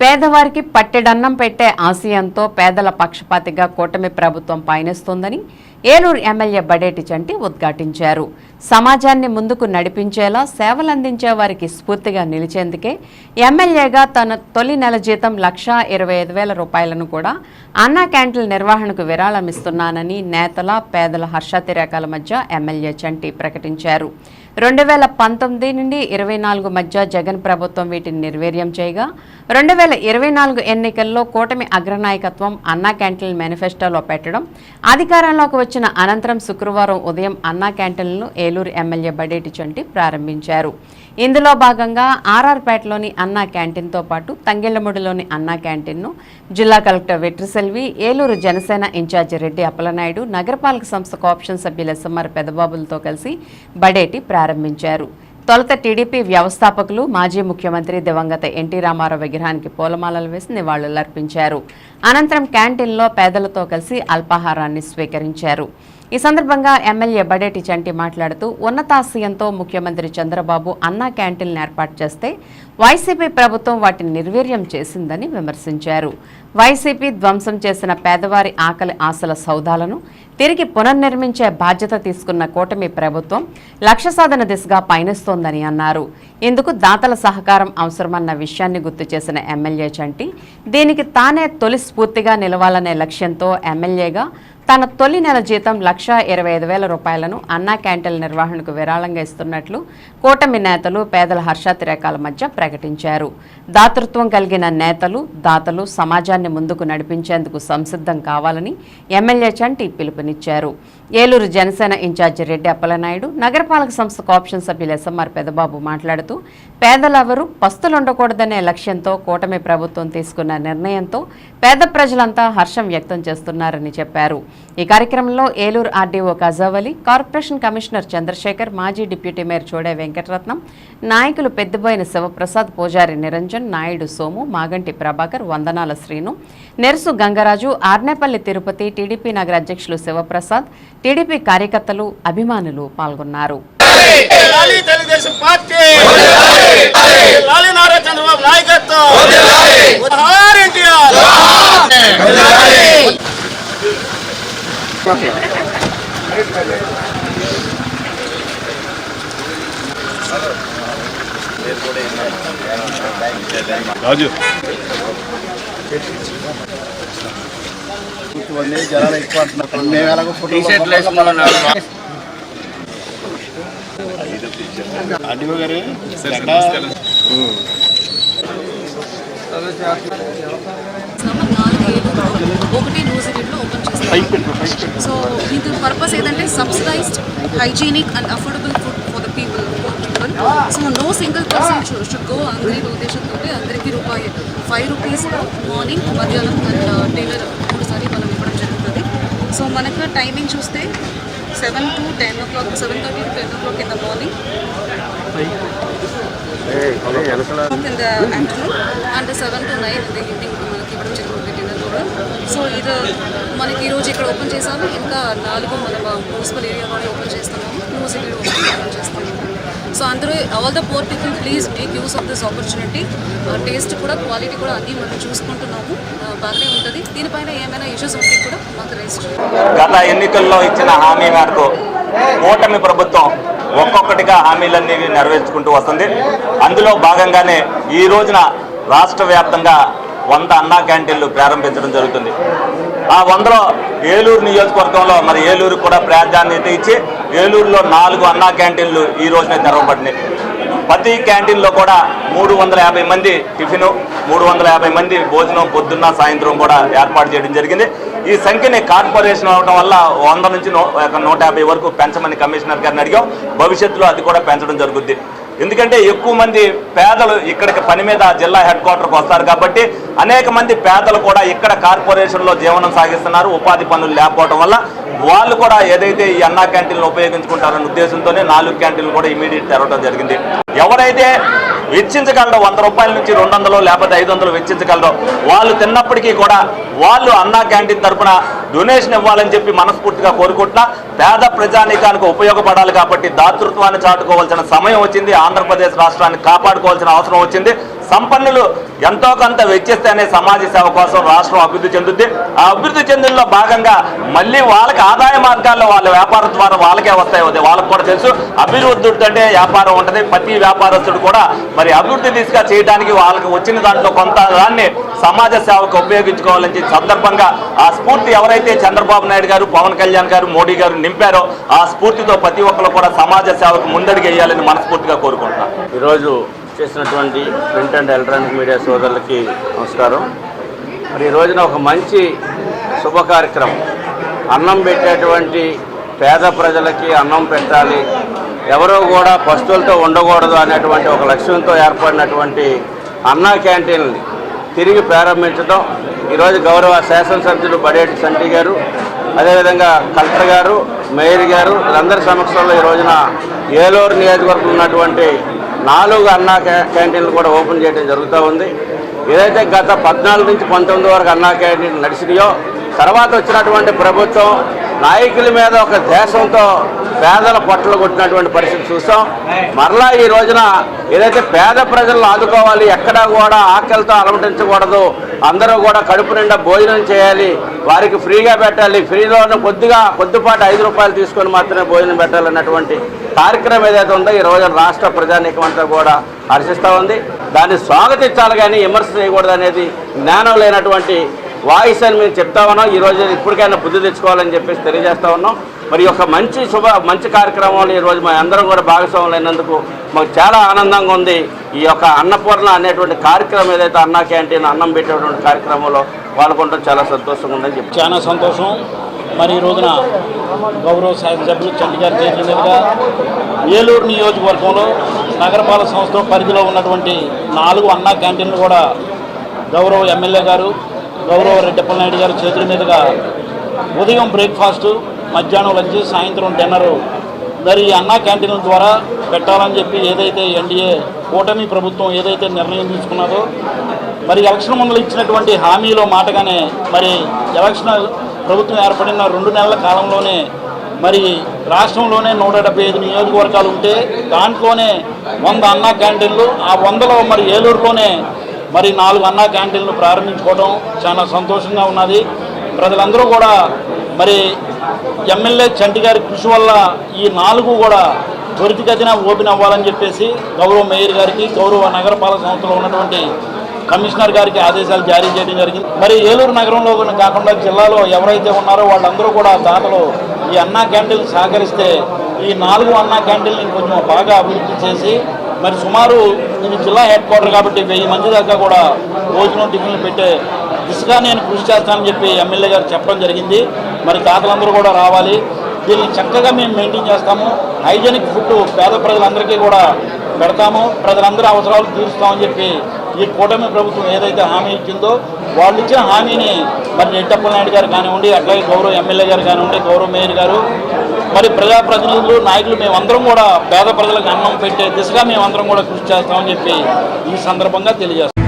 పేదవారికి పట్టెడన్నం పెట్టే ఆశయంతో పేదల పక్షపాతిగా కూటమి ప్రభుత్వం పయనిస్తోందని ఏలూరు ఎమ్మెల్యే బడేటి చంటి ఉద్ఘాటించారు. సమాజాన్ని ముందుకు నడిపించేలా సేవలందించే వారికి స్ఫూర్తిగా నిలిచేందుకే ఎమ్మెల్యేగా తన తొలి నెల జీతం లక్షా ఇరవై ఐదు వేల రూపాయలను కూడా అన్నా క్యాంటీన్ నిర్వహణకు విరాళమిస్తున్నానని నేతల పేదల హర్షాతిరేకాల మధ్య ఎమ్మెల్యే చంటి ప్రకటించారు. రెండు వేల పంతొమ్మిది నుండి ఇరవై నాలుగు మధ్య జగన్ ప్రభుత్వం వీటిని నిర్వీర్యం చేయగా రెండు వేల ఇరవై నాలుగు ఎన్నికల్లో కూటమి అగ్రనాయకత్వం అన్నా క్యాంటీన్ మేనిఫెస్టోలో పెట్టడం అధికారంలోకి వచ్చిన అనంతరం శుక్రవారం ఉదయం అన్నా క్యాంటీన్లను ఏలూరు ఎమ్మెల్యే బడేటి చంటి ప్రారంభించారు. ఇందులో భాగంగా ఆర్ఆర్పేటలోని అన్నా క్యాంటీన్తో పాటు తంగెళ్ళముడిలోని అన్నా క్యాంటీన్ను జిల్లా కలెక్టర్ వెట్రిసెల్వి ఏలూరు జనసేన ఇన్ఛార్జి రెడ్డి అప్పలనాయుడు నగరపాలక సంస్థ కోఆప్షన్ సభ్యులు ఎస్ఎంఆర్ పెదబాబులతో కలిసి బడేటి ప్రారంభించారు తొలుత టీడీపీ వ్యవస్థాపకులు మాజీ ముఖ్యమంత్రి దివంగత ఎన్టీ రామారావు విగ్రహానికి పూలమాలలు వేసి నివాళులర్పించారు. అనంతరం క్యాంటీన్లో పేదలతో కలిసి అల్పాహారాన్ని స్వీకరించారు. ఈ సందర్భంగా ఎమ్మెల్యే బడేటి చంటి మాట్లాడుతూ ఉన్నతాశయంతో ముఖ్యమంత్రి చంద్రబాబు అన్నా క్యాంటీన్లు ఏర్పాటు చేస్తే వైసీపీ ప్రభుత్వం వాటిని నిర్వీర్యం చేసిందని విమర్శించారు. వైసీపీ ధ్వంసం చేసిన పేదవారి ఆకలి ఆశల సౌదాలను తిరిగి పునర్నిర్మించే బాధ్యత తీసుకున్న కూటమి ప్రభుత్వం లక్ష్య సాధన దిశగా పయనిస్తోందని అన్నారు. ఇందుకు దాతల సహకారం అవసరమన్న విషయాన్ని గుర్తు చేసిన ఎమ్మెల్యే చంటి దీనికి తానే తొలి స్ఫూర్తిగా నిలవాలనే లక్ష్యంతో ఎమ్మెల్యేగా తన తొలి నెల జీతం లక్షా ఇరవై ఐదు వేల రూపాయలను అన్నా క్యాంటీన్ల నిర్వహణకు విరాళంగా ఇస్తున్నట్లు కూటమి నేతలు పేదల హర్షాతిరేకాల మధ్య ప్రకటించారు. దాతృత్వం కలిగిన నేతలు దాతలు సమాజాన్ని ముందుకు నడిపించేందుకు సంసిద్ధం కావాలని ఎమ్మెల్యే చంటి పిలుపునిచ్చారు. ఏలూరు జనసేన ఇన్ఛార్జి రెడ్డి అప్పలనాయుడు నగరపాలక సంస్థ కాప్షన్ సభ్యులు ఎస్ఎంఆర్ పెదబాబు మాట్లాడుతూ పేదలెవరూ పస్తులుండకూడదనే లక్ష్యంతో కూటమి ప్రభుత్వం తీసుకున్న నిర్ణయంతో పేద ప్రజలంతా హర్షం వ్యక్తం చేస్తున్నారని చెప్పారు. ఈ కార్యక్రమంలో Eluru RDO Kajavali corporation commissioner Chandrasekhar మాజీ డిప్యూటీ మేయర్ చోడే వెంకటరత్నం నాయకులు పెద్దబోయిన శివప్రసాద్ పూజారి నిరంజన్ నాయుడు సోము మాగంటి ప్రభాకర్ వందనాల శ్రీను నెరుసు గంగరాజు ఆర్నేపల్లి తిరుపతి టీడీపీ నగర అధ్యక్షులు శివప్రసాద్ టీడీపీ కార్యకర్తలు అభిమానులు పాల్గొన్నారు. రాజు కొంతమంది జనాలు ఎక్కువ అంటున్నారు. మేము ఎలాగో అడిగో గారు. నంబర్ నాలుగు ఏడు ఒకటి న్యూజిలాండ్లో ఓపెన్ చేస్తాం సో దీని పర్పస్ ఏంటంటే subsidised hygienic and affordable food for the people people so no single person should go hungry ఉద్దేశంతో అందరికీ రూపాయి. ఫైవ్ రూపీస్ మార్నింగ్ మధ్యాహ్నం అండ్ డిన్నర్ మూడుసారి మనం ఇవ్వడం జరుగుతుంది. సో మనకు టైమింగ్ చూస్తే seven to ten o'clock seven thirty to ten o'clock in the morning in the afternoon seven to nine in the evening మనకి ఇవ్వడం జరుగుతుంది డిన్నర్ కూడా. సో ఇది మనకి ఈరోజు ఇక్కడ ఓపెన్ చేసాము ఇంకా నాలుగు మన మున్సిపల్ ఏరియా కూడా ఓపెన్ చేస్తున్నాము న్యూజిలాండ్ ఓపెన్ చేస్తున్నాము. సో అందరూ all the poor people please make use of this opportunity taste కూడా క్వాలిటీ కూడా అన్నీ మనం చూసుకుంటున్నాము. బాగానే ఉంటుంది. దీనిపైన ఏమైనా ఇష్యూస్ ఉంటే కూడా మాకు రేస్ గత ఎన్నికల్లో ఇచ్చిన హామీ మేరకు కూటమి ప్రభుత్వం ఒక్కొక్కటిగా హామీలన్నీ నెరవేర్చుకుంటూ వస్తుంది. అందులో భాగంగానే ఈ రోజున రాష్ట్ర వ్యాప్తంగా వంద అన్నా క్యాంటీన్లు ప్రారంభించడం జరుగుతుంది. ఆ వందలో ఏలూరు నియోజకవర్గంలో మరి ఏలూరు కూడా ప్రాధాన్యత ఇచ్చి ఏలూరులో నాలుగు అన్నా క్యాంటీన్లు ఈ రోజునే తెరవబడినాయి. ప్రతి క్యాంటీన్లో కూడా మూడు వందల యాభై మంది టిఫిన్ మూడు వందల యాభై మంది భోజనం పొద్దున్న సాయంత్రం కూడా ఏర్పాటు చేయడం జరిగింది. ఈ సంఖ్యని కార్పొరేషన్ అవడం వల్ల వంద నుంచి నూ- నూట యాభై వరకు పెంచమని కమిషనర్ గారిని అడిగాం. భవిష్యత్తులో అది కూడా పెంచడం జరుగుద్ది. ఎందుకంటే ఎక్కువ మంది పేదలు ఇక్కడికి పని మీద జిల్లా హెడ్ క్వార్టర్కి వస్తారు కాబట్టి అనేక మంది పేదలు కూడా ఇక్కడ కార్పొరేషన్లో జీవనం సాగిస్తున్నారు ఉపాధి పనులు లేకపోవడం వల్ల వాళ్ళు కూడా ఏదైతే ఈ అన్నా క్యాంటీన్లు ఉపయోగించుకుంటారనే ఉద్దేశంతోనే నాలుగు క్యాంటీన్లు కూడా ఇమీడియట్ తెరవడం జరిగింది. ఎవరైతే వెచ్చించగలరో వంద రూపాయల నుంచి రెండు వందలు లేకపోతే ఐదు వందలు వెచ్చించగలరో వాళ్ళు తిన్నప్పటికీ కూడా వాళ్ళు అన్నా క్యాంటీన్ తరపున డొనేషన్ ఇవ్వాలని చెప్పి మనస్ఫూర్తిగా కోరుకుంటున్నా. పేద ప్రజానీకానికి ఉపయోగపడాలి కాబట్టి దాతృత్వాన్ని చాటుకోవాల్సిన సమయం వచ్చింది. ఆంధ్రప్రదేశ్ రాష్ట్రాన్ని కాపాడుకోవాల్సిన అవసరం వచ్చింది. సంపన్నులు ఎంతో కొంత వెచ్చిస్తేనే సమాజ సేవ కోసం రాష్ట్రం అభివృద్ధి చెందుద్ది. ఆ అభివృద్ధి చెందులో భాగంగా మళ్ళీ వాళ్ళకి ఆదాయ మార్గాల్లో వాళ్ళ వ్యాపారం ద్వారా వాళ్ళకే వస్తాయి. వాళ్ళకి కూడా తెలుసు. అభివృద్ధి అంటే వ్యాపారం ఉంటుంది. ప్రతి వ్యాపారస్తుడు కూడా మరి అభివృద్ధి దిశగా చేయడానికి వాళ్ళకి వచ్చిన దాంట్లో కొంత దాన్ని సమాజ సేవకు ఉపయోగించుకోవాలని సందర్భంగా ఆ స్ఫూర్తి ఎవరైతే చంద్రబాబు నాయుడు గారు పవన్ కళ్యాణ్ గారు మోడీ గారు నింపారో ఆ స్ఫూర్తితో ప్రతి ఒక్కరు కూడా సమాజ సేవకు ముందడిగేయాలని మనస్ఫూర్తిగా కోరుకుంటున్నాను. ఈరోజు చేసినటువంటి ప్రింట్ అండ్ ఎలక్ట్రానిక్ మీడియా సోదరులకి నమస్కారం. మరి ఈ రోజున ఒక మంచి శుభ కార్యక్రమం అన్నం పెట్టేటువంటి పేద ప్రజలకి అన్నం పెట్టాలి. ఎవరో కూడా పస్తులతో ఉండకూడదు అనేటువంటి ఒక లక్ష్యంతో ఏర్పడినటువంటి అన్నా క్యాంటీన్ని తిరిగి ప్రారంభించడం. ఈరోజు గౌరవ శాసనసభ్యులు బడేటి సంటి గారు అదేవిధంగా కలెక్టర్ గారు మేయర్ గారు వీళ్ళందరి సమక్షంలో ఈ రోజున ఏలూరు నియోజకవర్గం ఉన్నటువంటి నాలుగు అన్నా క్యాంటీన్లు కూడా ఓపెన్ చేయడం జరుగుతూ ఉంది. ఏదైతే గత పద్నాలుగు నుంచి పంతొమ్మిది వరకు అన్నా క్యాంటీన్ నడిచినాయో తర్వాత వచ్చినటువంటి ప్రభుత్వం నాయకుల మీద ఒక దేశంతో పేదల పొట్టలు కొట్టినటువంటి పరిస్థితి చూసాం. మరలా ఈ రోజున ఏదైతే పేద ప్రజలను ఆదుకోవాలి ఎక్కడా కూడా ఆకలితో అలమటించకూడదు అందరూ కూడా కడుపు నిండా భోజనం చేయాలి వారికి ఫ్రీగా పెట్టాలి ఫ్రీలోనే కొద్దిగా కొద్దిపాటి ఐదు రూపాయలు తీసుకొని మాత్రమే భోజనం పెట్టాలన్నటువంటి కార్యక్రమం ఏదైతే ఉందో ఈ రోజు రాష్ట్ర ప్రజానీకం అంతా కూడా హర్షిస్తూ ఉంది. దాన్ని స్వాగతించాలి కానీ విమర్శ చేయకూడదు అనేది జ్ఞానం లేనటువంటి వాయిస్ అని మేము చెప్తా ఉన్నాం. ఈ రోజు ఇప్పటికైనా బుద్ధి తెచ్చుకోవాలని చెప్పేసి తెలియజేస్తా ఉన్నాం. మరి ఒక మంచి శుభ మంచి కార్యక్రమంలో ఈరోజు మా అందరం కూడా భాగస్వాములు అయినందుకు మాకు చాలా ఆనందంగా ఉంది. ఈ యొక్క అన్నపూర్ణ అనేటువంటి కార్యక్రమం ఏదైతే అన్నా క్యాంటీన్ అన్నం పెట్టేటువంటి కార్యక్రమంలో పాల్గొనడం చాలా సంతోషంగా ఉందని చెప్పి చాలా సంతోషం. మరి ఈ రోజున గౌరవ శాసనసభ్యులు చంటి చండీగారు చేతుల మీదుగా ఏలూరు నియోజకవర్గంలో నగరపాలక సంస్థ పరిధిలో ఉన్నటువంటి నాలుగు అన్నా క్యాంటీన్లు కూడా గౌరవ ఎమ్మెల్యే గారు గౌరవ రెడ్డప్పలనాయుడు గారి చేతుల మీదుగా ఉదయం బ్రేక్ఫాస్ట్ మధ్యాహ్నం లంచ్ సాయంత్రం డిన్నరు. మరి ఈ అన్నా క్యాంటీన్ల ద్వారా పెట్టాలని చెప్పి ఏదైతే ఎన్డీఏ కూటమి ప్రభుత్వం ఏదైతే నిర్ణయం తీసుకున్నదో మరి ఎలక్షన్ ముందు ఇచ్చినటువంటి హామీలో మాటగానే మరి ఎలక్షన్ ప్రభుత్వం ఏర్పడిన రెండు నెలల కాలంలోనే మరి రాష్ట్రంలోనే నూట డెబ్బై ఐదు నియోజకవర్గాలు ఉంటే దాంట్లోనే వంద అన్నా క్యాంటీన్లు ఆ వందలో మరి ఏలూరులోనే మరి నాలుగు అన్నా క్యాంటీన్లు ప్రారంభించుకోవడం చాలా సంతోషంగా ఉన్నది. ప్రజలందరూ కూడా మరి ఎమ్మెల్యే చంటి గారి కృషి వల్ల ఈ నాలుగు కూడా త్వరితగతిన ఓపెన్ అవ్వాలని చెప్పేసి గౌరవ మేయర్ గారికి గౌరవ నగరపాలక సంస్థలో ఉన్నటువంటి కమిషనర్ గారికి ఆదేశాలు జారీ చేయడం జరిగింది. మరి ఏలూరు నగరంలో కాకుండా జిల్లాలో ఎవరైతే ఉన్నారో వాళ్ళందరూ కూడా దాతలు ఈ అన్నా క్యాండిల్ సహకరిస్తే ఈ నాలుగు అన్నా క్యాండిల్ని కొంచెం బాగా అభివృద్ధి చేసి మరి సుమారు ఇది జిల్లా హెడ్ క్వార్టర్ కాబట్టి వెయ్యి మంది దాకా కూడా భోజనం టిఫిన్లు పెట్టే దిశగా నేను కృషి చేస్తానని చెప్పి ఎమ్మెల్యే గారు చెప్పడం జరిగింది. మరి దాతలందరూ కూడా రావాలి. దీన్ని చక్కగా మేము మెయింటైన్ చేస్తాము. హైజెనిక్ ఫుడ్ పేద ప్రజలందరికీ కూడా పెడతాము. ప్రజలందరూ అవసరాలు తీరుస్తామని చెప్పి ఈ కూటమి ప్రభుత్వం ఏదైతే హామీ ఇచ్చిందో వాళ్ళు ఇచ్చిన హామీని మరి రెడ్డప్పల నాయుడు గారు కానివ్వండి అట్లాగే గౌరవ ఎమ్మెల్యే గారు కానివ్వండి గౌరవ మేయర్ గారు మరి ప్రజాప్రతినిధులు నాయకులు మేమందరం కూడా పేద ప్రజలకు అన్నం పెట్టే దిశగా మేమందరం కూడా కృషి చేస్తామని చెప్పి ఈ సందర్భంగా తెలియజేస్తాం